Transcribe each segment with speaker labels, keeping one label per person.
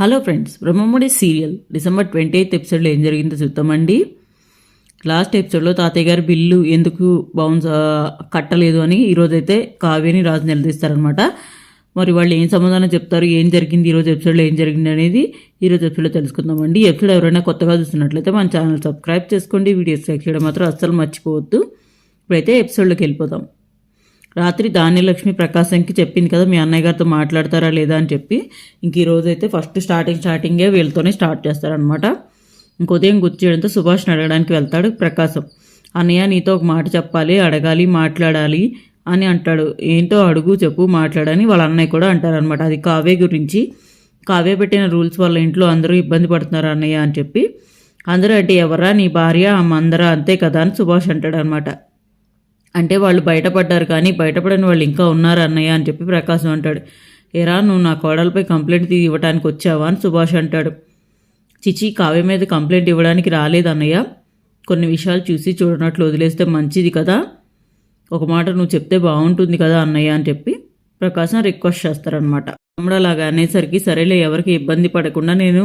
Speaker 1: Hello friends Brahmamudi serial December twenty eighth ఎపిసోడ్లో ఏం జరిగిందో చూద్దామండి. లాస్ట్ ఎపిసోడ్లో తాతయ్య గారి బిల్లు ఎందుకు బౌన్స్ కట్టలేదు అని ఈరోజైతే కావ్యని రాజు నిలదీస్తారనమాట మరి వాళ్ళు ఏం సమాధానం చెప్తారు ఏం జరిగింది ఈరోజు ఎపిసోడ్లో ఏం జరిగింది అనేది ఈరోజు ఎపిసోడ్లో తెలుసుకుందామండి. ఈ ఎపిసోడ్ ఎవరైనా కొత్తగా చూస్తున్నట్లయితే మన ఛానల్ సబ్స్క్రైబ్ చేసుకోండి. వీడియోస్ లైక్ చేయడం మాత్రం అస్సలు మర్చిపోవద్దు. ఇప్పుడైతే ఎపిసోడ్లోకి వెళ్ళిపోదాం. రాత్రి ధాన్యలక్ష్మి ప్రకాశంకి చెప్పింది కదా మీ అన్నయ్య గారితో మాట్లాడతారా లేదా అని చెప్పి. ఇంక ఈరోజు అయితే ఫస్ట్ స్టార్టింగ్ స్టార్టింగే వీళ్ళతోనే స్టార్ట్ చేస్తారనమాట ఇంక ఉదయం గుర్తియడంతో సుభాష్ని అడగడానికి వెళ్తాడు ప్రకాశం. అన్నయ్య నీతో ఒక మాట చెప్పాలి అడగాలి మాట్లాడాలి అని అంటాడు. ఏంటో అడుగు చెప్పు మాట్లాడని వాళ్ళ అన్నయ్య కూడా అంటారనమాట అది కావ్య గురించి. కావ్య పెట్టిన రూల్స్ వల్ల ఇంట్లో అందరూ ఇబ్బంది పడుతున్నారు అన్నయ్య అని చెప్పి. అందరూ అంటే ఎవరా నీ భార్య మందరా అందరా అంతే కదా అని సుభాష్ అంటాడు అనమాట అంటే వాళ్ళు బయటపడ్డారు కానీ బయటపడని వాళ్ళు ఇంకా ఉన్నారు అన్నయ్య అని చెప్పి ప్రకాశం అంటాడు. ఎరా నువ్వు నా కోడలపై కంప్లైంట్ ఇవ్వడానికి వచ్చావా అని సుభాష్ అంటాడు. చిచి కావ్య మీద కంప్లైంట్ ఇవ్వడానికి రాలేదు అన్నయ్య. కొన్ని విషయాలు చూసి చూడనట్లు వదిలేస్తే మంచిది కదా? ఒక మాట నువ్వు చెప్తే బాగుంటుంది కదా అన్నయ్య అని చెప్పి ప్రకాశం రిక్వెస్ట్ చేస్తారనమాట తమ్ముడు అలాగా అనేసరికి సరేలే ఎవరికి ఇబ్బంది పడకుండా నేను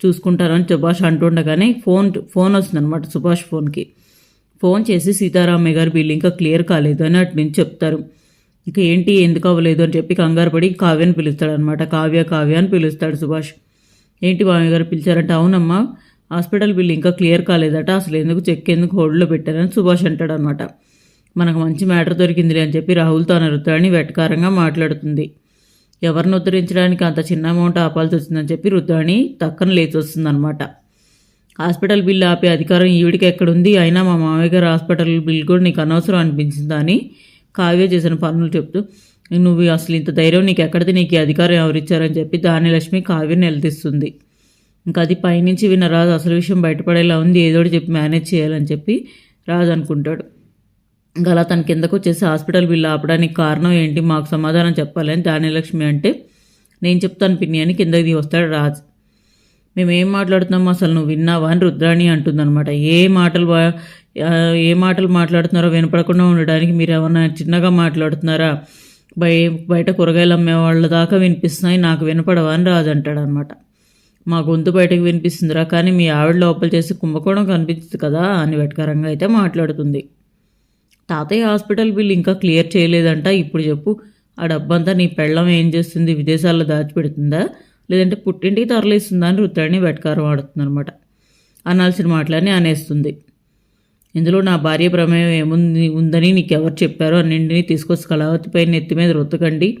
Speaker 1: చూసుకుంటానని సుభాష్ అంటుండగానే ఫోన్ ఫోన్ వస్తుందన్నమాట సుభాష్ ఫోన్కి. ఫోన్ చేసి సీతారామయ్య గారు బిల్ ఇంకా క్లియర్ కాలేదు అని అటు నుంచి చెప్తారు. ఇంకా ఏంటి ఎందుకు అవ్వలేదు అని చెప్పి కంగారు పడి కావ్యని పిలుస్తాడు అనమాట కావ్య కావ్య అని పిలుస్తాడు సుభాష్. ఏంటి మామయ్య గారు పిలిచారంటే? అవునమ్మా హాస్పిటల్ బిల్ ఇంకా క్లియర్ కాలేదట. అసలు ఎందుకు చెక్ ఎందుకు హోల్డ్లో పెట్టారని సుభాష్ అంటాడు అనమాట మనకు మంచి మ్యాటర్ దొరికిందిలే అని చెప్పి రాహుల్తో రుద్రాణి వెటకారంగా మాట్లాడుతుంది. ఎవరిని ఉద్ధరించడానికి అంత చిన్న అమౌంట్ ఆపాల్సి వచ్చిందని చెప్పి రుద్రాణి తక్కన లేచి వస్తుందన్నమాట. హాస్పిటల్ బిల్ ఆపే అధికారం ఈవిడికి ఎక్కడుంది? అయినా మా మామయ్య గారు హాస్పిటల్ బిల్ కూడా నీకు అనవసరం అనిపించిందా అని కావ్య చేసిన పనులు చెప్తూ నువ్వు అసలు ఇంత ధైర్యం నీకు ఎక్కడిది? నీకు అధికారం ఎవరిచ్చారని చెప్పి దానిలక్ష్మి కావ్యను నిలదీస్తుంది. ఇంకా అది పైనుంచి విన్న రాజు అసలు విషయం బయటపడేలా ఉంది ఏదోటి చెప్పి మేనేజ్ చేయాలని చెప్పి రాజు అనుకుంటాడు. ఇంకా అలా తన కిందకు వచ్చేసి హాస్పిటల్ బిల్లు ఆపడానికి కారణం ఏంటి? మాకు సమాధానం చెప్పాలని దానిలక్ష్మి అంటే నేను చెప్తాను పిన్ని అని కిందకి వస్తాడు రాజు. మేమేం మాట్లాడుతున్నాం మాట్లాడుతున్నామో అసలు నువ్వు విన్నావా అని రుద్రాణి అంటుందన్నమాట. ఏ మాటలు ఏ మాటలు మాట్లాడుతున్నారో వినపడకుండా ఉండడానికి మీరు ఏమన్నా చిన్నగా మాట్లాడుతున్నారా? బయ బయట కూరగాయలు అమ్మే వాళ్ళ దాకా వినిపిస్తున్నాయి నాకు వినపడవా అని రాజు అంటాడనమాట మా గొంతు బయటకు వినిపిస్తుందిరా కానీ మీ ఆవిడ లోపల చేసి కుంభకోణం కనిపిస్తుంది కదా అని వెటకరంగా అయితే మాట్లాడుతుంది. తాతయ్య హాస్పిటల్ బిల్ ఇంకా క్లియర్ చేయలేదంట. ఇప్పుడు చెప్పు ఆ డబ్బంతా నీ పెళ్ళం ఏం చేస్తుంది? విదేశాల్లో దాచిపెడుతుందా? లేదంటే పుట్టింటికి తరలిస్తుందని అని రుద్రాణి వెటకారం ఆడుతుందనమాట అనాల్సిన మాటలని అనేస్తుంది ఇందులో నా భార్య ప్రమేయం ఏముంది ఉందని నీకు ఎవరు చెప్పారో అన్నింటినీ తీసుకొచ్చి కళావతిపై నెత్తి మీద రుద్దకండి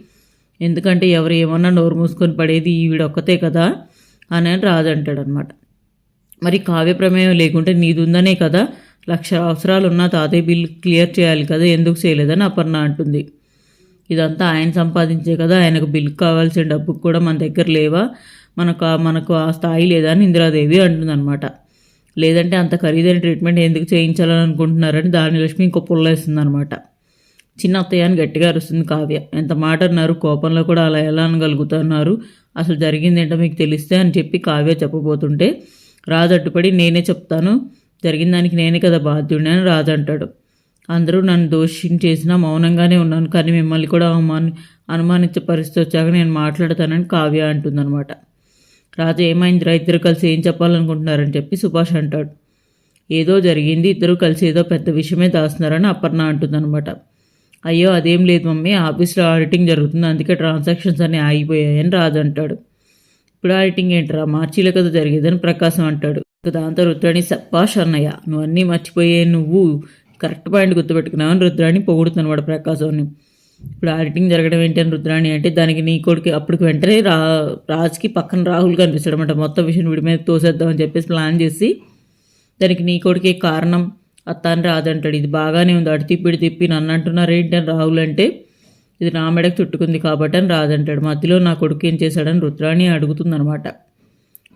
Speaker 1: ఎందుకంటే ఎవరు ఏమన్నా నోరు మూసుకొని పడేది ఈవిడొక్కతే కదా అని అని మరి కావ్య ప్రమేయం లేకుంటే నీదుందనే కదా? లక్ష అవసరాలు ఉన్న తాతయ్య బిల్ క్లియర్ చేయాలి కదా? ఎందుకు చేయలేదని అపర్ణ అంటుంది. ఇదంతా ఆయన సంపాదించే కదా ఆయనకు బిల్లు కావాల్సిన డబ్బుకు కూడా మన దగ్గర లేవా? మనకు మనకు ఆ స్థాయి లేదా అని ఇందిరాదేవి అంటుందన్నమాట. లేదంటే అంత ఖరీదైన ట్రీట్మెంట్ ఎందుకు చేయించాలని అనుకుంటున్నారని దాని లక్ష్మి ఇంకో పుల్లేస్తుంది అనమాట చిన్న అత్తయ్య అని గట్టిగా అరుస్తుంది కావ్య. ఎంత మాట అన్నారు కోపంలో కూడా అలా ఎలా అనగలుగుతున్నారు? అసలు జరిగిందేంటో మీకు తెలిస్తే అని చెప్పి కావ్య చెప్పబోతుంటే రాజు అడ్డుపడి నేనే చెప్తాను. జరిగిన దానికి నేనే కదా బాధ్యుడిని అని రాజు అంటాడు. అందరూ నన్ను దోషం చేసినా మౌనంగానే ఉన్నాను. కానీ మిమ్మల్ని కూడా అవమాన అనుమానించే పరిస్థితి వచ్చాక నేను మాట్లాడతానని కావ్య అంటుందన్నమాట. రాజు ఏమైందిరా ఇద్దరు కలిసి ఏం చెప్పాలనుకుంటున్నారని చెప్పి సుభాష్ అంటాడు. ఏదో జరిగింది. ఇద్దరు కలిసి ఏదో పెద్ద విషయమే దాస్తున్నారని అపర్ణ అంటుందన్నమాట. అయ్యో అదేం లేదు మమ్మీ. ఆఫీస్లో ఆడిటింగ్ జరుగుతుంది. అందుకే ట్రాన్సాక్షన్స్ అన్నీ ఆగిపోయాయని రాజు అంటాడు. ఇప్పుడు ఆడిటింగ్ ఏంటరా? మార్చిలో కదా జరిగేదని ప్రకాశం అంటాడు. ఇక దాంతో రుద్రాణి సప్పాష్ అన్నయ్య నువ్వు అన్నీ మర్చిపోయే నువ్వు కరెక్ట్ పాయింట్ గుర్తుపెట్టుకున్నావు. అని రుద్రాణి పొగుడుతున్నాడు ప్రకాశంని ఇప్పుడు ఆడిటింగ్ జరగడం ఏంటి అని రుద్రాణి అంటే దానికి నీ కొడుకు అప్పటికి వెంటనే రా రాజుకి పక్కన రాహుల్ కనిపిస్తాడు అనమాట మొత్తం విషయం వీడి మీద తోసేద్దామని చెప్పేసి ప్లాన్ చేసి దానికి నీ కొడుకే కారణం? అత్త అని ఇది బాగానే ఉంది. అటు తిప్పిడి తిప్పి నన్ను అంటున్నారు ఏంటి అని రాహుల్ అంటే ఇది నా మెడకు చుట్టుకుంది కాబట్టి అని రాదంటాడు. మధ్యలో నా కొడుకు ఏం చేశాడని రుద్రాణి అడుగుతుందనమాట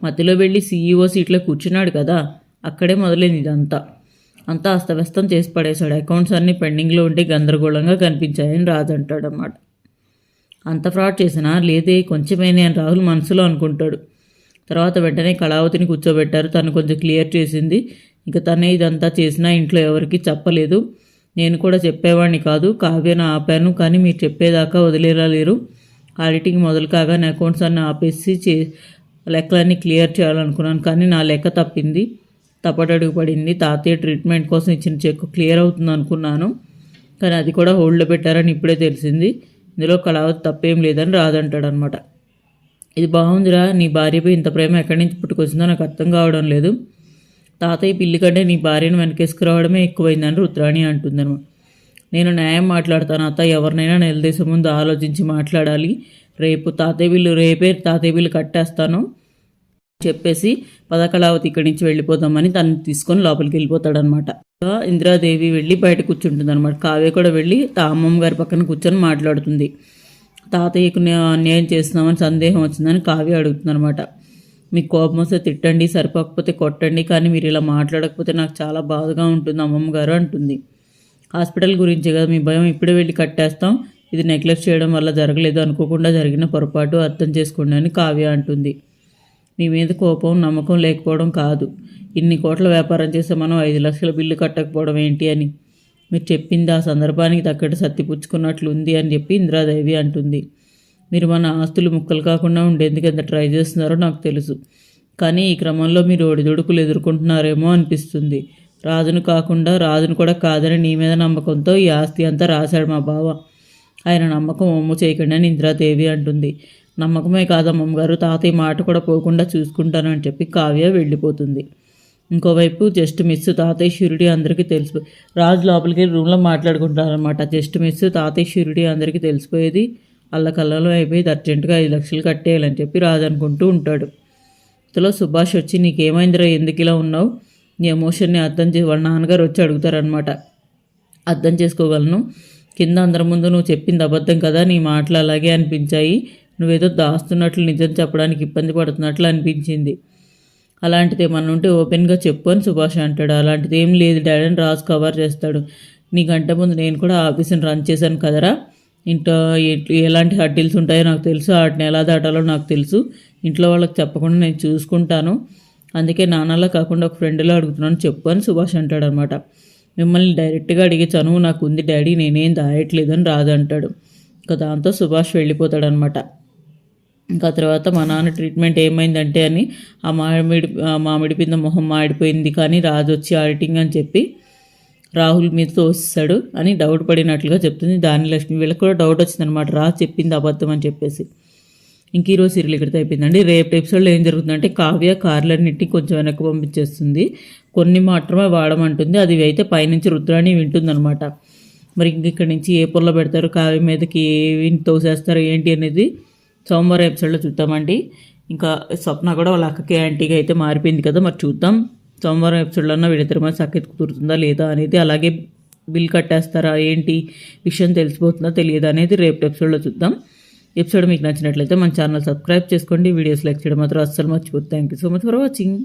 Speaker 1: మధ్యలో వెళ్ళి సీఈఓ సీట్లో కూర్చున్నాడు కదా అక్కడే మొదలైంది ఇదంతా. అంతా అస్తవ్యస్తం చేసి పడేశాడు. అకౌంట్స్ అన్నీ పెండింగ్లో ఉండి గందరగోళంగా కనిపించాయని రాజు అంటాడు అన్నమాట అంత ఫ్రాడ్ చేసినా లేదే కొంచెమేనే అని రాహుల్ మనసులో అనుకుంటాడు. తర్వాత వెంటనే కళావతిని కూర్చోబెట్టారు. తను కొంచెం క్లియర్ చేసింది. ఇక తనే ఇదంతా చేసినా ఇంట్లో ఎవరికి చెప్పలేదు. నేను కూడా చెప్పేవాడిని కాదు. కావ్యను ఆపాను కానీ మీరు చెప్పేదాకా వదిలేరా లేరు. ఆడిటింగ్ మొదలు కాగానే అకౌంట్స్ అన్ని ఆపేసి చే లెక్కలన్నీ క్లియర్ చేయాలనుకున్నాను కానీ నా లెక్క తప్పింది. తప్పటడుగు పడింది తాతయ్య ట్రీట్మెంట్ కోసం ఇచ్చిన చెక్ క్లియర్ అవుతుంది అనుకున్నాను. కానీ అది కూడా హోల్డ్లో పెట్టారని ఇప్పుడే తెలిసింది. ఇందులో కళావతి తప్పేం లేదని రాదంటాడు అనమాట ఇది బాగుందిరా నీ భార్యపై ఇంత ప్రేమ ఎక్కడి నుంచి పుట్టుకొచ్చిందో నాకు అర్థం కావడం లేదు. తాతయ్య పిల్లి కంటే నీ భార్యను వెనకేసుకురావడమే ఎక్కువైందని రుద్రాణి అంటుందనమాట నేను న్యాయం మాట్లాడతాను అత్త ఎవరినైనా నిలదీసే ముందు ఆలోచించి మాట్లాడాలి. రేపు తాతయ్య బిల్లు రేపే తాతయ్య బిల్లు కట్టేస్తాను. చెప్పేసి పదకళావతి ఇక్కడి నుంచి వెళ్ళిపోదామని తను తీసుకొని లోపలికి వెళ్ళిపోతాడనమాట. ఇందిరాదేవి వెళ్ళి బయట కూర్చుంటుంది అనమాట కావ్య కూడా వెళ్ళి తా అమ్మమ్మ గారి పక్కన కూర్చొని మాట్లాడుతుంది. తాతయ్యకు అన్యాయం చేస్తున్నామని సందేహం వచ్చిందని కావ్య అడుగుతుంది అనమాట మీకు కోపం వస్తే తిట్టండి సరిపోకపోతే కొట్టండి కానీ మీరు ఇలా మాట్లాడకపోతే నాకు చాలా బాధగా ఉంటుంది అమ్మమ్మ గారు అంటుంది. హాస్పిటల్ గురించి కదా మీ భయం ఇప్పుడే వెళ్ళి కట్టేస్తాం. ఇది నెగ్లెక్ట్ చేయడం వల్ల జరగలేదు అనుకోకుండా జరిగిన పొరపాటు అర్థం చేసుకోండి అని కావ్య అంటుంది. మీ మీద కోపం నమ్మకం లేకపోవడం కాదు. ఇన్ని కోట్ల వ్యాపారం చేస్తే మనం ఐదు లక్షల బిల్లు కట్టకపోవడం ఏంటి అని. మీరు చెప్పింది ఆ సందర్భానికి తగ్గట్టు సత్తిపుచ్చుకున్నట్లు ఉంది అని చెప్పి ఇంద్రాదేవి అంటుంది. మీరు మన ఆస్తులు ముక్కలు కాకుండా ఉండేందుకు ఎంత ట్రై చేస్తున్నారో నాకు తెలుసు. కానీ ఈ క్రమంలో మీరు ఒడిదుడుకులు ఎదుర్కొంటున్నారేమో అనిపిస్తుంది. రాజును కాకుండా రాజును కూడా కాదని నీ మీద నమ్మకంతో ఈ ఆస్తి అంతా రాశాడు మా బావ. ఆయన నమ్మకం ఒమ్ము చేయకండి అని ఇంద్రాదేవి అంటుంది. నమ్మకమే కాదమ్మమ్మ గారు తాతయ్య మాట కూడా పోకుండా చూసుకుంటాను అని చెప్పి కావ్య వెళ్ళిపోతుంది. ఇంకోవైపు జస్ట్ మిస్ తాతయ్య షూరిటీ అందరికీ తెలిసిపో రాజు లోపలికి రూమ్లో మాట్లాడుకుంటారనమాట జస్ట్ మిస్ తాతయ్య షూరిటీ అందరికీ తెలిసిపోయేది అల్లకల్లలో అయిపోయేది. అర్జెంటుగా ఐదు లక్షలు కట్టేయాలని చెప్పి రాజు అనుకుంటూ ఉంటాడు. ఇంతలో సుభాష్ వచ్చి నీకేమైందిరా? ఎందుకు ఇలా ఉన్నావు? నీ ఎమోషన్ని అర్థం చే వాళ్ళ నాన్నగారు వచ్చి అడుగుతారనమాట అర్థం చేసుకోగలను. కింద అందరి ముందు నువ్వు చెప్పింది అబద్ధం కదా నీ మాటలు అలాగే అనిపించాయి. నువ్వేదో దాస్తున్నట్లు నిజం చెప్పడానికి ఇబ్బంది పడుతున్నట్లు అనిపించింది. అలాంటిది ఏమన్నా ఉంటే ఓపెన్గా చెప్పు అని సుభాష్ అంటాడు. అలాంటిది ఏం లేదు. డాడీ అని రాజు కవర్ చేస్తాడు. నీకంటే ముందు నేను కూడా ఆఫీస్ని రన్ చేశాను కదరా? ఇంట్లో ఎలాంటి హడ్డిల్స్ ఉంటాయో నాకు తెలుసు. వాటిని ఎలా దాటాలో నాకు తెలుసు. ఇంట్లో వాళ్ళకి చెప్పకుండా నేను చూసుకుంటాను. అందుకే నాన్నలా కాకుండా ఒక ఫ్రెండ్లో అడుగుతున్నాను. చెప్పు అని సుభాష్ అంటాడు అనమాట మిమ్మల్ని డైరెక్ట్గా అడిగే చనువు నాకు ఉంది డాడీ. నేనేం దాయట్లేదు అని రాదు అంటాడు. ఇంకా దాంతో సుభాష్ వెళ్ళిపోతాడనమాట. ఇంకా తర్వాత మా నాన్న ట్రీట్మెంట్ ఏమైందంటే అని ఆ మామిడి ఆ మామిడి పింద మొహం మాడిపోయింది కానీ రాజు వచ్చి ఆడిటింగ్ అని చెప్పి రాహుల్ మీద తోస్తాడు అని డౌట్ పడినట్లుగా చెప్తుంది. దాని లక్ష్మి వీళ్ళకి కూడా డౌట్ వచ్చిందనమాట రాజు చెప్పింది అబద్ధం అని చెప్పేసి. ఇంక ఈరోజు సీరియల్ ఇక్కడితో అయిపోయిందండి. రేపు ఎపిసోడ్లో ఏం జరుగుతుందంటే కావ్య కార్లన్నింటినీ కొంచెం వెనక్కి పంపించేస్తుంది. కొన్ని మాత్రమే వాడమంటుంది. అది అయితే పైనుంచి రుద్రాణి వింటుందన్నమాట. మరి ఇంక ఇక్కడి నుంచి ఏ పొల్ల పెడతారు? కావ్య మీదకి ఏవి తోసేస్తారు? ఏంటి అనేది సోమవారం ఎపిసోడ్లో చూద్దామండి. ఇంకా స్వప్న కూడా వాళ్ళ అక్కకి యాంటీగా అయితే మారిపోయింది కదా మరి చూద్దాం. సోమవారం ఎపిసోడ్లో వీడిద్దరి మధ్య సఖ్యత కుదురుతుందా లేదా అనేది అలాగే బిల్ కట్టేస్తారా ఏంటి విషయం తెలిసిపోతుందా తెలియదా అనేది రేపు ఎపిసోడ్లో చూద్దాం. ఎపిసోడ్ మీకు నచ్చినట్లయితే మన ఛానల్ సబ్స్క్రైబ్ చేసుకోండి. వీడియోస్ లైక్ చేయడం మాత్రం అస్సలు మర్చిపోతుంది thank you so much for watching